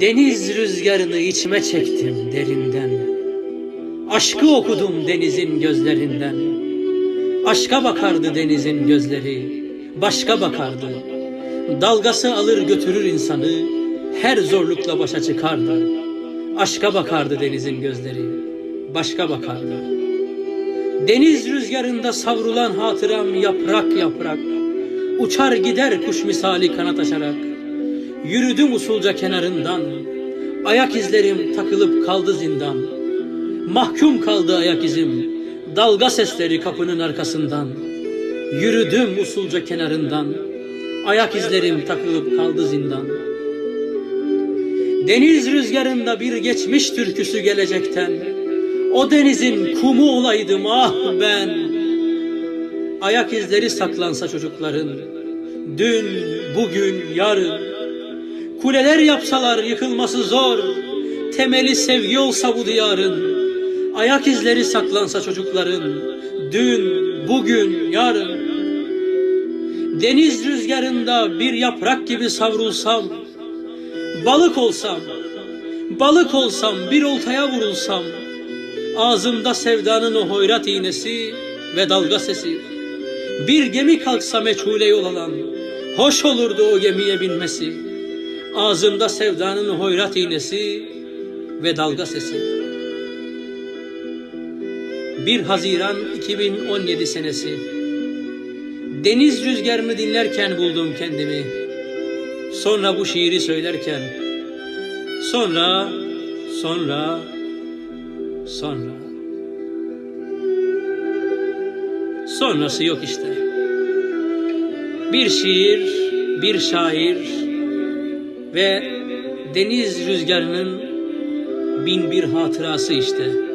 Deniz rüzgarını içime çektim derinden. Aşkı okudum denizin gözlerinden. Aşka bakardı denizin gözleri, başka bakardı. Dalgası alır götürür insanı, her zorlukla başa çıkardı. Aşka bakardı denizin gözleri, başka bakardı. Deniz rüzgarında savrulan hatıram yaprak yaprak. Uçar gider kuş misali kanat açarak. Yürüdüm usulca kenarından. Ayak izlerim takılıp kaldı zindan. Mahkum kaldı ayak izim. Dalga sesleri kapının arkasından. Yürüdüm usulca kenarından. Ayak izlerim takılıp kaldı zindan. Deniz rüzgarında bir geçmiş türküsü gelecekten. O denizin kumu olaydım ah ben. Ayak izleri saklansa çocukların. Dün, bugün, yarın. Kuleler yapsalar yıkılması zor. Temeli sevgi olsa bu diyarın. Ayak izleri saklansa çocukların. Dün, bugün, yarın. Deniz rüzgarında bir yaprak gibi savrulsam. Balık olsam, balık olsam bir oltaya vurulsam. Ağzımda sevdanın o hoyrat iğnesi ve dalga sesi. Bir gemi kalksa meçhule yol alan, hoş olurdu o gemiye binmesi. Ağzımda sevdanın hoyrat iğnesi ve dalga sesi. 1 Haziran 2017 senesi. Deniz rüzgarını dinlerken buldum kendimi. Sonra bu şiiri söylerken. Sonra, sonra, sonra. Sonrası yok işte. Bir şiir, bir şair ve deniz rüzgarının bin bir hatırası işte.